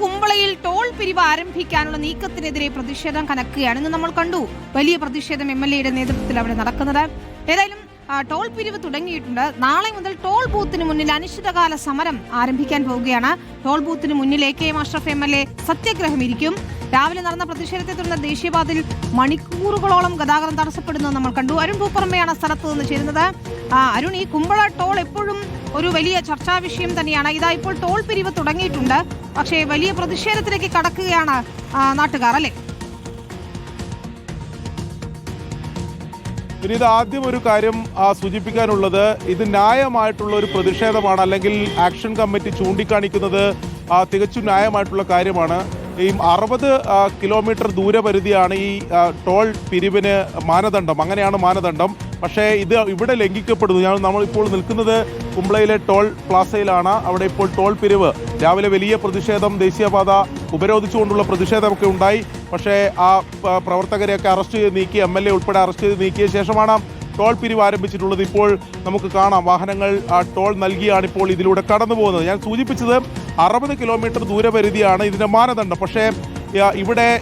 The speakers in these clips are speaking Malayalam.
കുമ്പളയിൽ ടോൾ പിരിവ് ആരംഭിക്കാനുള്ള നീക്കത്തിനെതിരെ പ്രതിഷേധം കനക്കുകയാണ്. ഇന്ന് നമ്മൾ കണ്ടു വലിയ പ്രതിഷേധം എം എൽ എയുടെ നേതൃത്വത്തിൽ അവിടെ നടക്കുന്നത്. ഏതായാലും ടോൾ പിരിവ് തുടങ്ങിയിട്ടുണ്ട്. നാളെ മുതൽ ടോൾ ബൂത്തിന് മുന്നിൽ അനിശ്ചിതകാല സമരം ആരംഭിക്കാൻ പോവുകയാണ്. ടോൾ ബൂത്തിന് മുന്നിൽ A K M Ashraf M L A സത്യഗ്രഹം ഇരിക്കും. രാവിലെ നടന്ന പ്രതിഷേധത്തെ തുടർന്ന് ദേശീയപാതയിൽ മണിക്കൂറുകളോളം ഗതാഗതം തടസ്സപ്പെടുന്നത് നമ്മൾ കണ്ടു. അരുൺ പൂപ്പറമ്പയാണ് സ്ഥലത്ത് നിന്ന് ചേരുന്നത്. അരുൺ ഈ കുമ്പള ടോൾ എപ്പോഴും ഒരു വലിയ ചർച്ചാ വിഷയം തന്നെയാണ്. ഇതാ ഇപ്പോൾ ടോൾ പിരിവ് തുടങ്ങിയിട്ടുണ്ട്. പക്ഷേ വലിയ പ്രതിഷേധത്തിലേക്ക് കടക്കുകയാണ് നാട്ടുകാർ അല്ലേ? ഇത് ആദ്യം ഒരു കാര്യം സൂചിപ്പിക്കാനുള്ളത്. ഇത് ന്യായമായിട്ടുള്ള ഒരു പ്രതിഷേധമാണ് അല്ലെങ്കിൽ ആക്ഷൻ കമ്മിറ്റി ചൂണ്ടിക്കാണിക്കുന്നത് തികച്ചും ന്യായമായിട്ടുള്ള കാര്യമാണ്. ഈ അറുപത് കിലോമീറ്റർ ദൂരപരിധിയാണ് ഈ ടോൾ പിരിവിന് മാനദണ്ഡം. അങ്ങനെയാണ് മാനദണ്ഡം. പക്ഷേ ഇത് ഇവിടെ ലംഘിക്കപ്പെടുന്നു. ഞാൻ നമ്മളിപ്പോൾ നിൽക്കുന്നത് കുംബ്ലയിലെ ടോൾ പ്ലാസയിലാണ്. അവിടെ ഇപ്പോൾ ടോൾ പിരിവ്. രാവിലെ വലിയ പ്രതിഷേധം ദേശീയപാത ഉപരോധിച്ചുകൊണ്ടുള്ള പ്രതിഷേധമൊക്കെ ഉണ്ടായി. പക്ഷേ ആ പ്രവർത്തകരെയൊക്കെ അറസ്റ്റ് ചെയ്ത് നീക്കി എം എൽ എ ഉൾപ്പെടെ അറസ്റ്റ് ചെയ്ത് നീക്കിയ ശേഷമാണ് ടോൾ പിരിവ് ആരംഭിച്ചിട്ടുള്ളത്. ഇപ്പോൾ നമുക്ക് കാണാം. വാഹനങ്ങൾ ആ ടോൾ നൽകിയാണ് ഇപ്പോൾ ഇതിലൂടെ കടന്നു പോകുന്നത് ഞാൻ സൂചിപ്പിച്ചത് അറുപത് കിലോമീറ്റർ ദൂരപരിധിയാണ് ഇതിന്റെ മാനദണ്ഡം. പക്ഷേ ഇവിടെ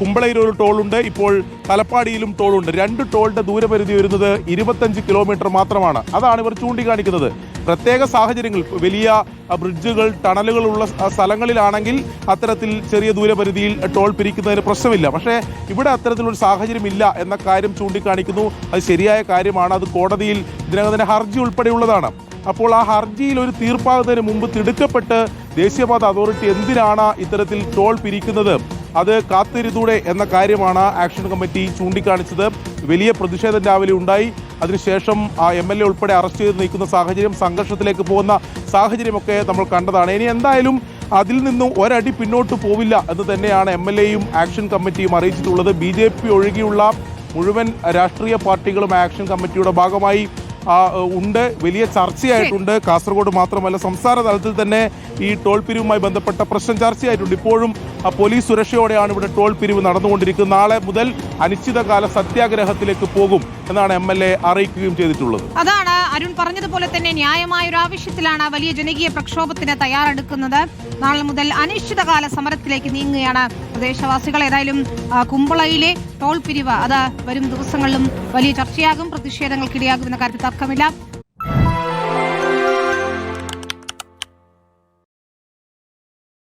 കുമ്പളയിൽ ഒരു ടോളുണ്ട് ഇപ്പോൾ തലപ്പാടിയിലും ടോളുണ്ട്. രണ്ട് ടോളിന്റെ ദൂരപരിധി വരുന്നത് ഇരുപത്തഞ്ച് കിലോമീറ്റർ മാത്രമാണ്. അതാണ് ഇവർ ചൂണ്ടിക്കാണിക്കുന്നത്. പ്രത്യേക സാഹചര്യങ്ങൾ വലിയ ബ്രിഡ്ജുകൾ ടണലുകൾ ഉള്ള സ്ഥ- സ്ഥലങ്ങളിലാണെങ്കിൽ അത്തരത്തിൽ ചെറിയ ദൂരപരിധിയിൽ ടോൾ പിരിക്കുന്നതിന് പ്രശ്നമില്ല. പക്ഷേ ഇവിടെ അത്തരത്തിലൊരു സാഹചര്യം ഇല്ല എന്ന കാര്യം ചൂണ്ടിക്കാണിക്കുന്നു. അത് ശരിയായ കാര്യമാണ്. അത് കോടതിയിൽ ഇതിനകം തന്നെ ഹർജി ഉൾപ്പെടെയുള്ളതാണ്. അപ്പോൾ ആ ഹർജിയിൽ ഒരു തീർപ്പാകുന്നതിന് മുമ്പ് തിടുക്കപ്പെട്ട് ദേശീയപാത അതോറിറ്റി എന്തിനാണ് ഇത്തരത്തിൽ ടോൾ പിരിക്കുന്നത്? അത് കാത്തിരുതൂടെ എന്ന കാര്യമാണ് ആക്ഷൻ കമ്മിറ്റി ചൂണ്ടിക്കാണിച്ചത്. വലിയ പ്രതിഷേധം രാവിലെ ഉണ്ടായി. അതിനുശേഷം ആ എം എൽ എ ഉൾപ്പെടെ അറസ്റ്റ് ചെയ്ത് നീക്കുന്ന സാഹചര്യം സംഘർഷത്തിലേക്ക് പോകുന്ന സാഹചര്യമൊക്കെ നമ്മൾ കണ്ടതാണ്. ഇനി എന്തായാലും അതിൽ നിന്നും ഒരടി പിന്നോട്ട് പോവില്ല എന്ന് തന്നെയാണ് എം എൽ എയും ആക്ഷൻ കമ്മിറ്റിയും അറിയിച്ചിട്ടുള്ളത്. ബി ജെ പി ഒഴികെയുള്ള മുഴുവൻ രാഷ്ട്രീയ പാർട്ടികളും ആക്ഷൻ കമ്മിറ്റിയുടെ ഭാഗമായി ഉണ്ട്. വലിയ ചർച്ചയായിട്ടുണ്ട്. കാസർഗോഡ് മാത്രമല്ല സംസ്ഥാന തലത്തിൽ തന്നെ ഈ ടോൾ പിരിവുമായി ബന്ധപ്പെട്ട പ്രശ്നം ചർച്ചയായിട്ടുണ്ട്. ഇപ്പോഴും പോലീസ് സുരക്ഷയോടെയാണ് ഇവിടെ ടോൾ പിരിവ് നടന്നുകൊണ്ടിരിക്കുന്നത്. നാളെ മുതൽ അനിശ്ചിതകാല സത്യാഗ്രഹത്തിലേക്ക് പോകും എന്നാണ് എം എൽ എ അറിയിക്കുകയും ചെയ്തിട്ടുള്ളത്. അതാണ് അരുൺ പറഞ്ഞതുപോലെ തന്നെ ന്യായമായ ഒരു ആവശ്യത്തിലാണ് വലിയ ജനകീയ പ്രക്ഷോഭത്തിന് തയ്യാറെടുക്കുന്നത്. നാളെ മുതൽ അനിശ്ചിതകാല സമരത്തിലേക്ക് നീങ്ങുകയാണ് പ്രദേശവാസികൾ. ഏതായാലും കുമ്പളയിലെ ടോൾ പിരിവ് അത് വരും ദിവസങ്ങളിലും വലിയ ചർച്ചയാകും. പ്രതിഷേധങ്ങൾക്കിടയാകും എന്ന കാര്യത്തിൽ തർക്കമില്ല.